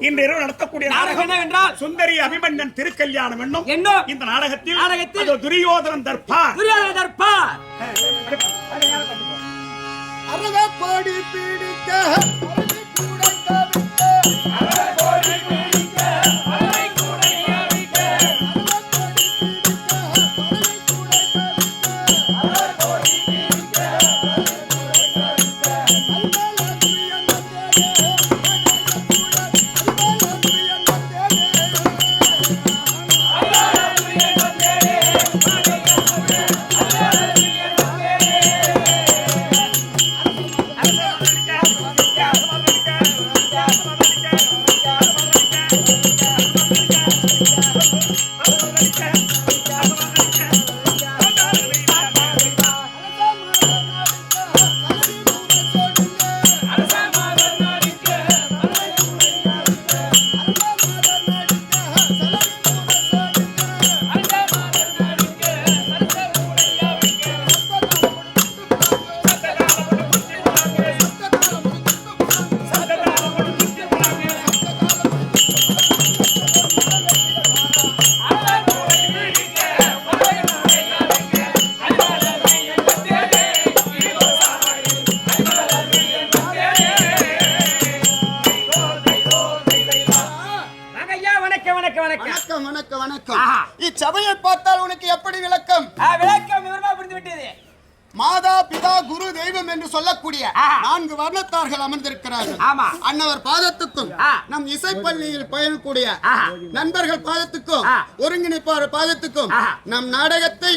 இன்று இரவு நடத்தக்கூடிய நாடகம் என்றால் சுந்தரி அபிமன்யன் திருக்கல்யாணம் என்னும் என்ன இந்த நாடகத்தில் நாடகத்தில் துரியோதனன் தர்பா துரியோதனன் தர்பா அரவ கொடி பிடிக்க அரவி வர்ணத்தார்கள் அமர்ந்திருக்கிறார்கள் ஆமா. அன்னவர் பாதத்துக்கும். நம் இசைப்பள்ளியில் பயணக்கூடிய. நண்பர்கள் பாதத்துக்கும். ஒருங்கிணைப்பாளர் பாதத்துக்கும். நம் நாடகத்தை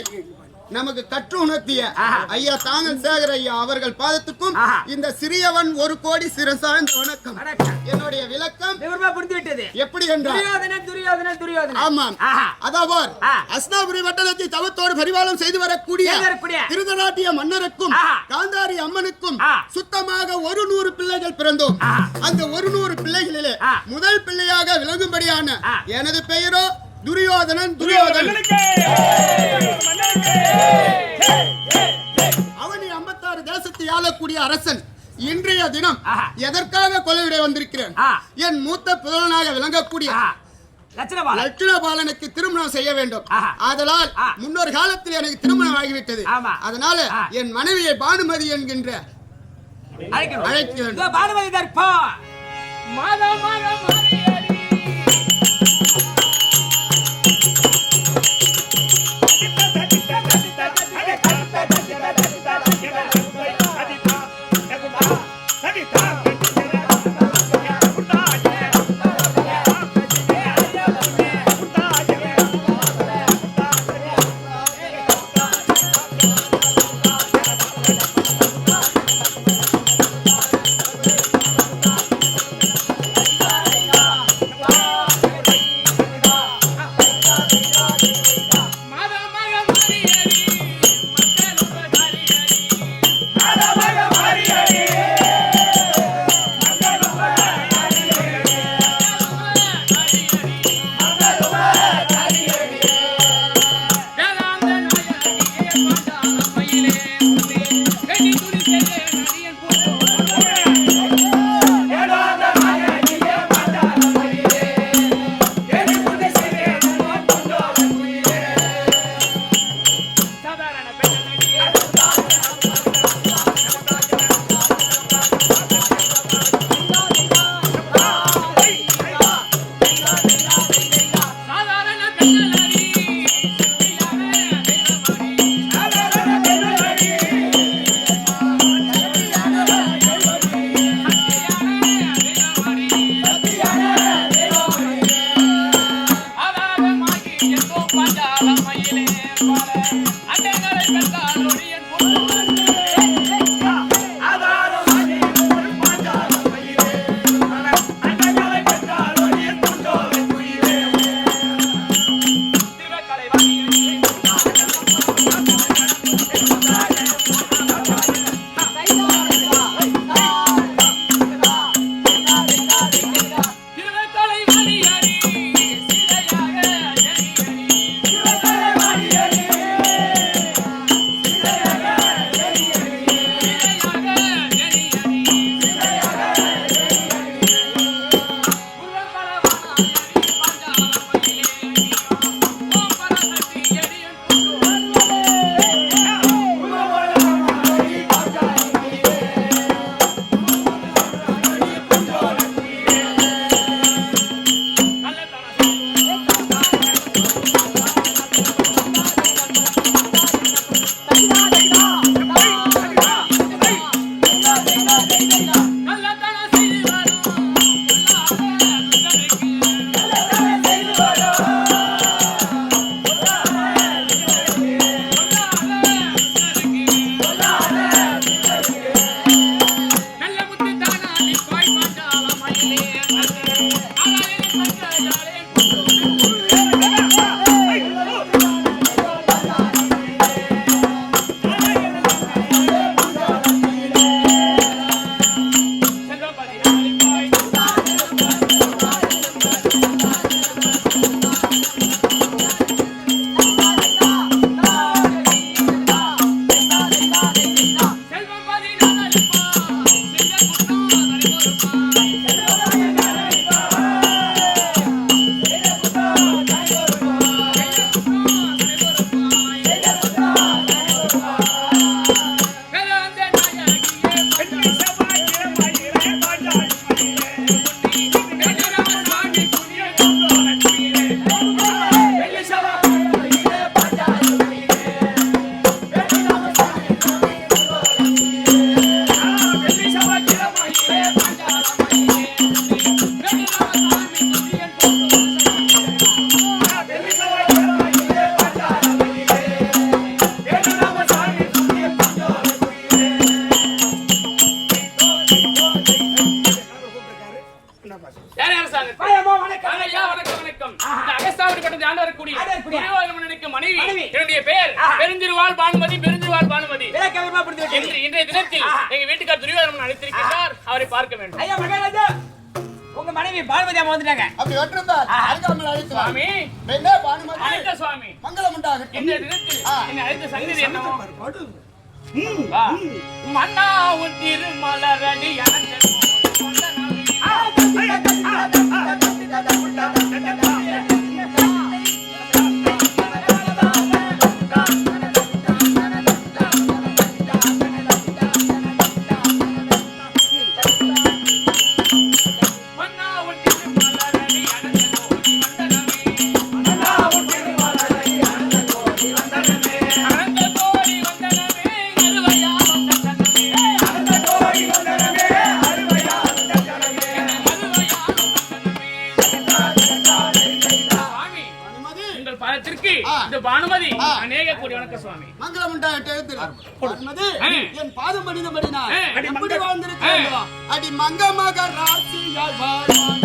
நமக்கு கற்று உணர்த்திய. ஐயா தாங்கல் சேகர் ஐயா அவர்கள் பாதத்துக்கும். இந்த சிறியவன் ஒரு கோடி சிறு சார்ந்த வணக்கம் என்னுடைய விளக்கம் புரிந்து விட்டது எப்படி என்றால் ஆமாம். அதாவது ஆ. அஸ்னாபுரி வட்டணத்தை தவத்தோடு பரிபாலம் செய்து வரக்கூடிய திருதநாட்டிய மன்னருக்கும். காந்தாரி அம்மனுக்கும். சுத்தமாக ஒரு நூறு பிள்ளைகள் பிறந்தோம். அந்த ஒரு நூறு பிள்ளைகளிலே. முதல் பிள்ளையாக விளங்கும்படியான. எனது பெயரோ துரியோதனன் துரியோதனன் அவனி ஐம்பத்தாறு தேசத்தை ஆளக்கூடிய அரசன் இன்றைய தினம் ஆஹா. எதற்காக கொலையிட வந்திருக்கிறேன். என் மூத்த புதலனாக விளங்கக்கூடிய லட்சுணபாலனுக்கு திருமணம் செய்ய வேண்டும் ஆஹா. ஆதலால் ஆ. முன்னொரு காலத்தில் எனக்கு திருமணம் ஆகிவிட்டது ஆமா. அதனால. என் மனைவியை பானுமதி என்கின்ற அழைக்க வேண்டும். பானுமதி மாதா மாதா மாரியடி María 誰も誰も அப்படி ஒற்றிருந்தால் ஆ. அருகாமல் அழைத்து. சுவாமி பெண்ணே பானுமதி அழைத்த சுவாமி மங்களம் உண்டாகட்டும் இன்றைய தினத்தில். என்னை அழைத்த சங்கதி என்னவோ. மன்னா உன் திருமலரடி அனந்த ஆ. இந்த பானுமதி. அநேக கோடி வணக்கம் சுவாமி மங்களம் உண்டாகட்டும். என் பாதம் ஆ. அடி எப்படி மங்க- வாழ்ந்திருக்கிறேன் அடி மங்க மக ராசியால் வாழ்வான்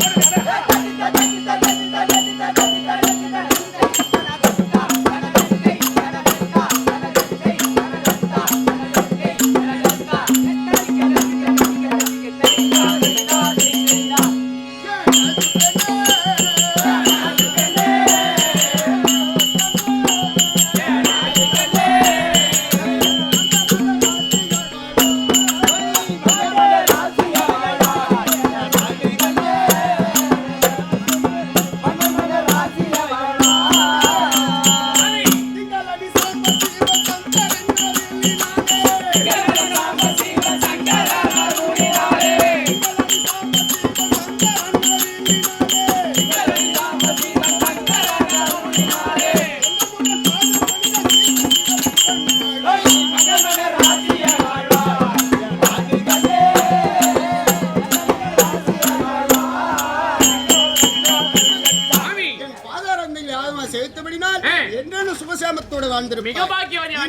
ஆ. என்றென்னும் சுபசேமத்தோடு வாழ்ந்திருப்பார்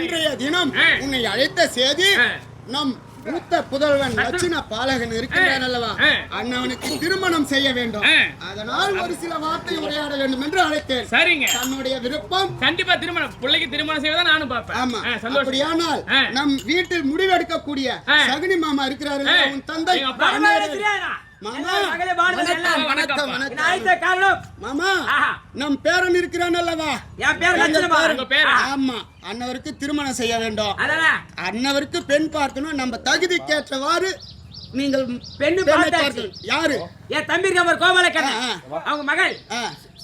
இன்றைய தினம். உன்னை அழைத்த செய்தி. நம் மூத்த புதல்வன் லட்சுண பாலகன் இருக்கின்றான் அல்லவா. அண்ணவனுக்கு திருமணம் செய்ய வேண்டும். அதனால் ஒரு சில வார்த்தை உரையாட வேண்டும் என்று அழைத்தேன் சரிங்க தன்னுடைய விருப்பம் கண்டிப்பா திருமணம் பிள்ளைக்கு திருமணம் செய்வதா நானும் பார்ப்பேன் ஆமா அப்படியானால். நம் வீட்டில் முடிவெடுக்கக்கூடிய. சகுனி மாமா இருக்கிறாரு. உன் தந்தை மாமா. நம் பேரன் இருக்கிறான் அல்லவா? என் பேர்? ஆமா அன்னவருக்கு திருமணம் செய்ய வேண்டும். அதானே? அன்னவருக்கு பெண் பார்க்கணும் நம்ம தகுதிக்கேற்றவாறு நீங்கள் பெண்ணு பெண்ணை பார்த்தாச்சு. பார்க்கணும். யாரு? என் தம்பி இருக்க கோமலக்கண்ணன் ஆ, அவங்க மகள்.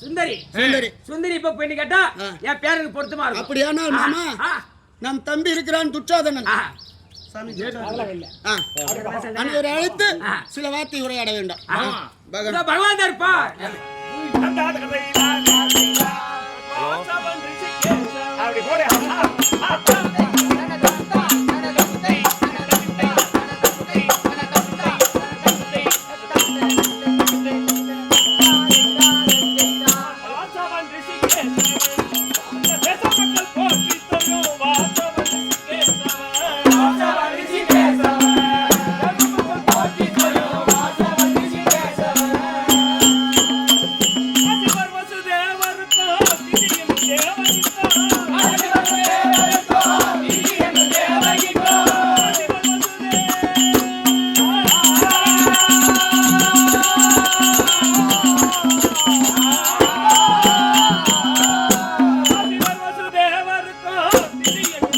சுந்தரி. சுந்தரி. சுந்தரி இப்ப பெண்ணு கேட்டா. என் பேருக்கு பொருத்தமா இருக்கும். அப்படியானால் மாமா நம் தம்பி இருக்கிறான் துச்சாதனன். அனைவரை அழைத்து. சில வார்த்தை உரையாட வேண்டும். பகவான். இதோ Thank you.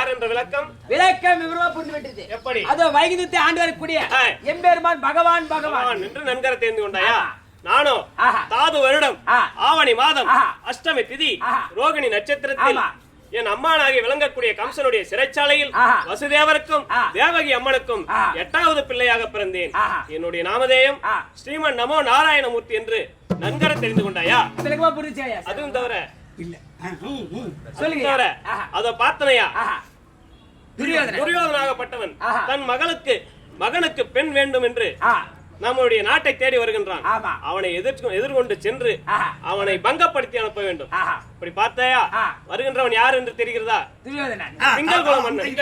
யார் என்ற விளக்கம் விளக்கம் விவரமா புரிந்து விட்டது எப்படி அதோ வைகுந்தத்தை ஆண்டு வரக்கூடிய. எம்பெருமான் பகவான் பகவான் என்று நன்கர தெரிந்து கொண்டாயா ஆஹா. நானோ ஆஹா. தாது வருடம். ஆவணி மாதம். அஷ்டமி திதி. ரோகிணி நட்சத்திரத்தில். என் அம்மானாகி விளங்கக்கூடிய கம்சனுடைய சிறைச்சாலையில். வசுதேவருக்கும். தேவகி அம்மனுக்கும். எட்டாவது பிள்ளையாக பிறந்தேன். என்னுடைய நாமதேயம். ஸ்ரீமன் நமோ நாராயணமூர்த்தி என்று நன்கர தெரிந்து கொண்டாயா அதுவும் தவிர இல்ல. சொல்லுங்க தவிர. அத பார்த்தனையா துரியோதனன். துரியோதனாகப்பட்டவன். தன் மகளுக்கு மகனுக்கு பெண் வேண்டும் என்று நம்முடைய நாட்டை தேடி வருகின்றான். ஆமா. அவனை எதிர்த்து எதிர்கொண்டு சென்று. அவனை பங்கப்படுத்தி அனுப்ப வேண்டும். இப்படி பார்த்தாயா. வருகின்றவன் யார் என்று தெரிகிறதா? துரியோதனன். திங்கள் குல மன்னன்.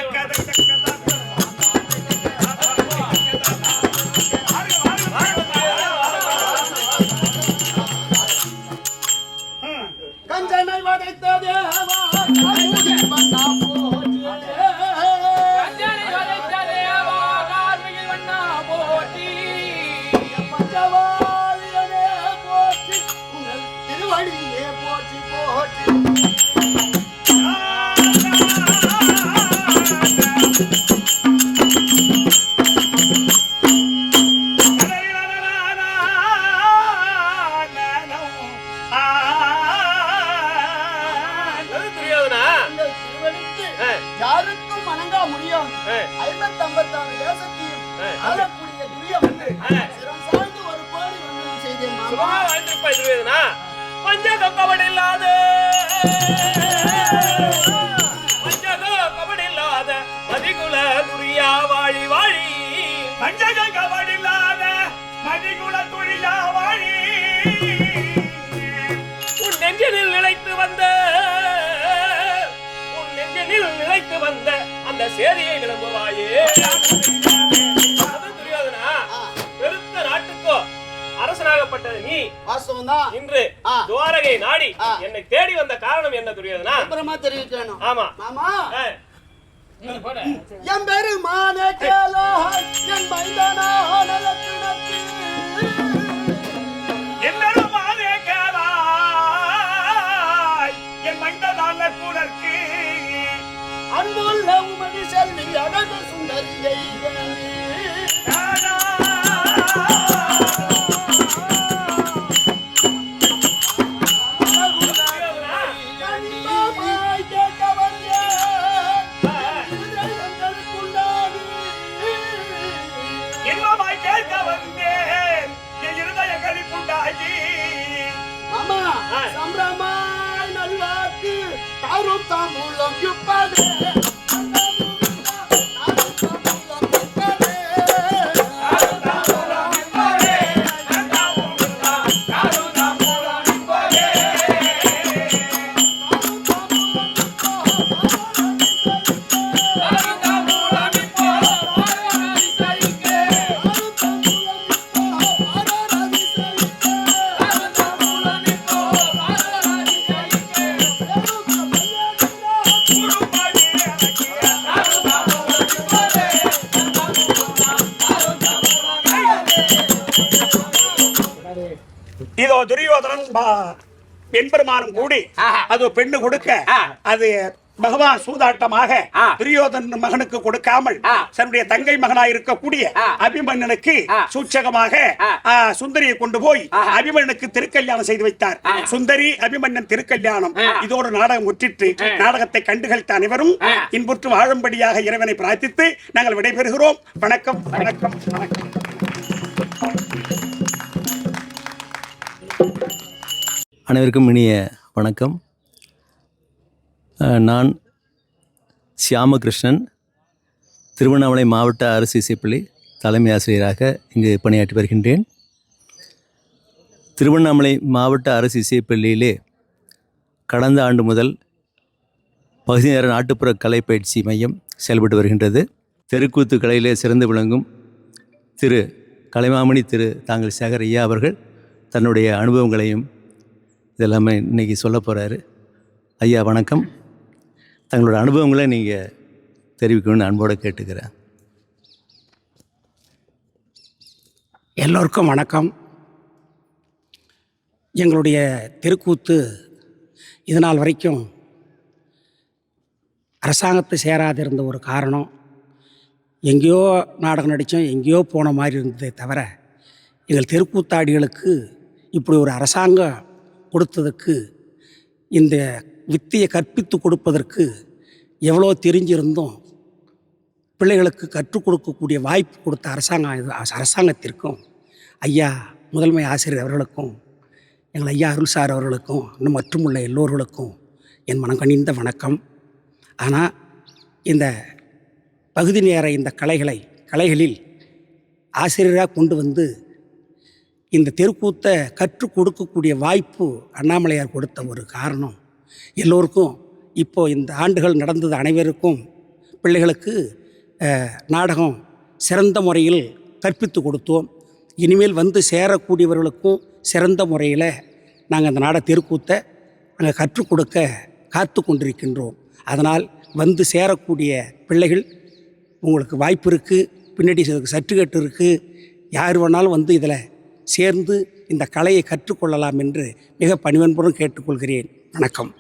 பஞ்சக கபடில்லாத. பஞ்சக கபடில்லாத. மதிகுல துரியா வாழி வாழி. பஞ்சக கவடில்லாத மதிகுல துரியா வாழி. உன் நெஞ்சினில் நிலைத்து வந்த. உன் நெஞ்சினில் நிலைத்து வந்த அந்த சேதியை விளம்புவாயே அரசனாகப்பட்டது நீ. வாஸ்தவம் தான் இன்று. துவாரகை நாடி. என்னை தேடி வந்த காரணம் என்ன துரியோதனா? அப்புறமா தெரிவிக்கணும். ஆமா. மாமா. ஆ, என் பெருமானே கேளோ என் மைந்தனா என்னரும் மாதே கேளாய் என் மைந்தனால குடற்கு அன்புள்ள உமதி செல்வி அழகு சுந்தரியை பெண்பெருமானும் கூடி. அது பெண்ணு கொடுக்க. அது பகவான் சூதாட்டமாக ஆ. துரியோதனன் மகனுக்கு கொடுக்காமல். தன்னுடைய தங்கை மகனாய் இருக்கக்கூடிய. அபிமன்னனுக்கு. சூச்சகமாக சுந்தரியை கொண்டு போய். அபிமன்னனுக்கு திருக்கல்யாணம் செய்து வைத்தார். சுந்தரி அபிமன்னன் திருக்கல்யாணம். இதோடு நாடகம் முற்றிட்டு. நாடகத்தை கண்டுகளித்த அனைவரும். இன்புற்று வாழும்படியாக இறைவனை பிரார்த்தித்து நாங்கள் விடைபெறுகிறோம் வணக்கம் வணக்கம் வணக்கம் அனைவருக்கும் இனிய வணக்கம். நான் சியாமகிருஷ்ணன் திருவண்ணாமலை மாவட்ட அரசு இசைப்பள்ளி தலைமை ஆசிரியராக இங்கு பணியாற்றி வருகின்றேன். திருவண்ணாமலை மாவட்ட அரசு இசைப்பள்ளியிலே கடந்த ஆண்டு முதல் பகுதி நேர நாட்டுப்புற கலை பயிற்சி மையம் செயல்பட்டு வருகின்றது. தெருக்கூத்து கலையிலே சிறந்து விளங்கும் திரு கலைமாமணி திரு தாங்கள் சேகர் ஐயா அவர்கள் தன்னுடைய அனுபவங்களையும் இதெல்லாமே இன்னைக்கு சொல்ல போகிறாரு ஐயா வணக்கம். தங்களோட அனுபவங்களை நீங்கள் தெரிவிக்கணும்னு அன்போடு கேட்டுக்கிறேன். எல்லோருக்கும் வணக்கம். எங்களுடைய தெருக்கூத்து இது நாள் வரைக்கும் அரசாங்கத்தை சேராதிருந்த ஒரு காரணம் எங்கேயோ நாடகம் நடித்தோம் எங்கேயோ போன மாதிரி இருந்ததே தவிர எங்கள் தெருக்கூத்தாடிகளுக்கு இப்படி ஒரு அரசாங்கம் கொடுத்ததுக்கு இந்த வித்தியை கற்பித்து கொடுப்பதற்கு எவ்வளோ தெரிஞ்சிருந்தும். பிள்ளைகளுக்கு கற்றுக் கொடுக்கக்கூடிய வாய்ப்பு கொடுத்த அரசாங்கம் இது அரசாங்கத்திற்கும் ஐயா முதன்மை ஆசிரியர் அவர்களுக்கும் எங்கள் ஐயா அருள் சார் அவர்களுக்கும் இன்னும் மற்றும் உள்ள எல்லோர்களுக்கும் என் மனம் கனிந்த வணக்கம். ஆனால் இந்த பகுதி நேர இந்த கலைகளை கலைகளில் ஆசிரியராக கொண்டு வந்து இந்த தெருக்கூத்தை கற்றுக் கொடுக்கக்கூடிய வாய்ப்பு அண்ணாமலையார் கொடுத்த ஒரு காரணம். எல்லோருக்கும் இப்போ இந்த ஆண்டுகள் நடந்தது அனைவருக்கும் பிள்ளைகளுக்கு நாடகம் சிறந்த முறையில் கற்பித்து கொடுத்தோம். இனிமேல் வந்து சேரக்கூடியவர்களுக்கும் சிறந்த முறையில் நாங்கள் அந்த நாட தெருக்கூத்தை நாங்கள் கற்றுக் கொடுக்க காத்து கொண்டிருக்கின்றோம். அதனால் வந்து சேரக்கூடிய பிள்ளைகள் உங்களுக்கு வாய்ப்பு இருக்குது பின்னாடி சர்டிஃபிகேட் இருக்குது யார் வேணாலும் வந்து இதில் சேர்ந்து இந்த கலையை கற்றுக்கொள்ளலாம் என்று மிக பணிவன்புடன் கேட்டுக்கொள்கிறேன். வணக்கம்.